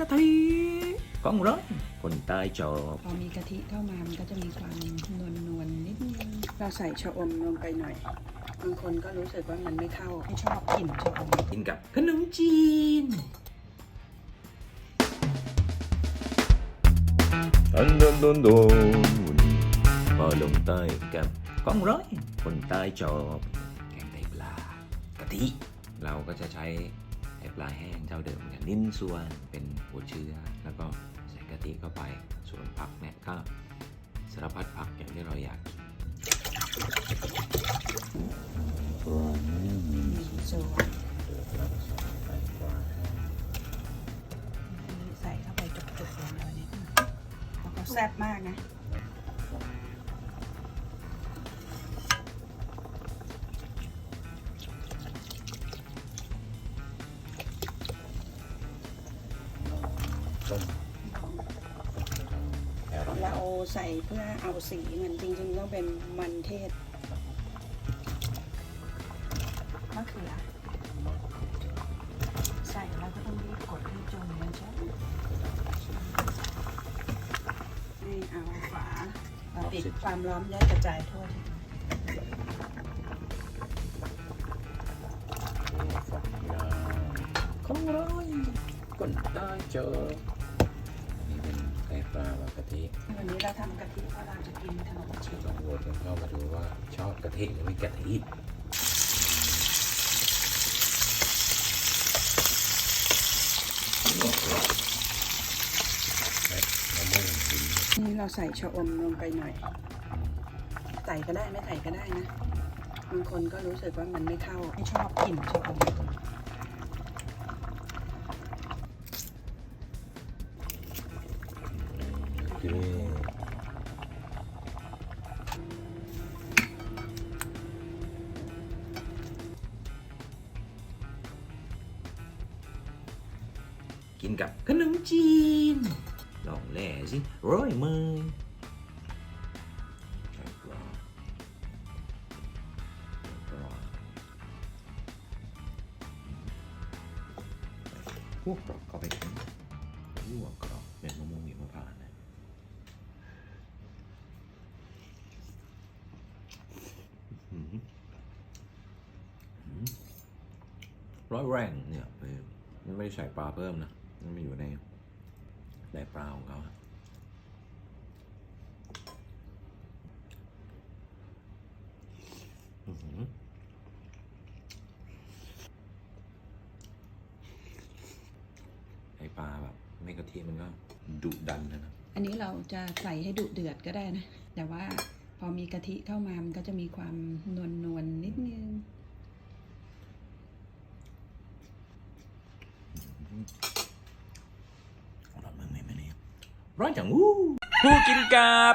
กะทิของร้อยคนใต้ชอบพอมีกะทิเข้ามามันก็จะมีความนวลนวลๆนิดนึงเราใส่ชะอมลงไปหน่อยบางคนก็รู้สึกว่ามันไม่เข้าไม่ชอบกลิ่นชะอมกินกับขนมจีนอันดนดนดนมาลงใต้กับของร้อยคนใต้ชอบแกงไตปลากะทิเราก็จะใช้ ไตปลาแห้งเจ้าเดิมอย่างนิ้นส่วนเป็นหัวเชื้อ แล้วก็ใส่กะทิเข้าไป ส่วนผักเนี่ยก็สารพัดผักอย่างที่เราอยากกินใส่เข้าไปจุกๆเลยนะวันนี้แล้วก็แซ่บมากนะ เราใส่เพื่อเอาสีมันจริงๆต้องเป็นมันเทศมะเขือใส่แล้วก็ต้องรีบกดให้จมนะจ๊ะนี่เอาฝาเราปิดความร้อนได้กระจายทั่วถึงของร้อยคนใต้ชอบนี่เป็นไก่ ปลาว่ากะทิวันนี้เราทำกะทิเพราะเราจะกินขนมจีนลองโหวตกันเข้ามาดูว่าชอบกะทิหรือไม่กะทิมะม่วงหินนี่เราใส่ชะอมลงไปหน่อย ใส่ก็ได้ไม่ใส่ก็ได้นะบางคนก็รู้สึกว่ามันไม่เข้าไม่ชอบกลิ่นชะอม คือกินกับขนมจีน ลองแหล่สิร้อยมือใส่ปลาปลาพวกกรอบเข้าไปถึงลวกกรอบเป็นมะม่วงหิมพานต์นะอื้อหืออื้อหือ ร้อยแรงเนี่ยเออมันไม่ได้ใส่ปลาเพิ่มนะมันไม่อยู่ในในปลาของเขาอือหือไอปลาแบบไม่กะทิมันก็ดุดันนะนะอันนี้เราจะใส่ให้ดุเดือดก็ได้นะ แต่ว่าพอมีกะทิเข้ามามันก็จะมีความนวลนวลๆนิดนึง อร่อยมึงไหมแม่เนี่ย ร้อนจังวู้ผู้กินกับ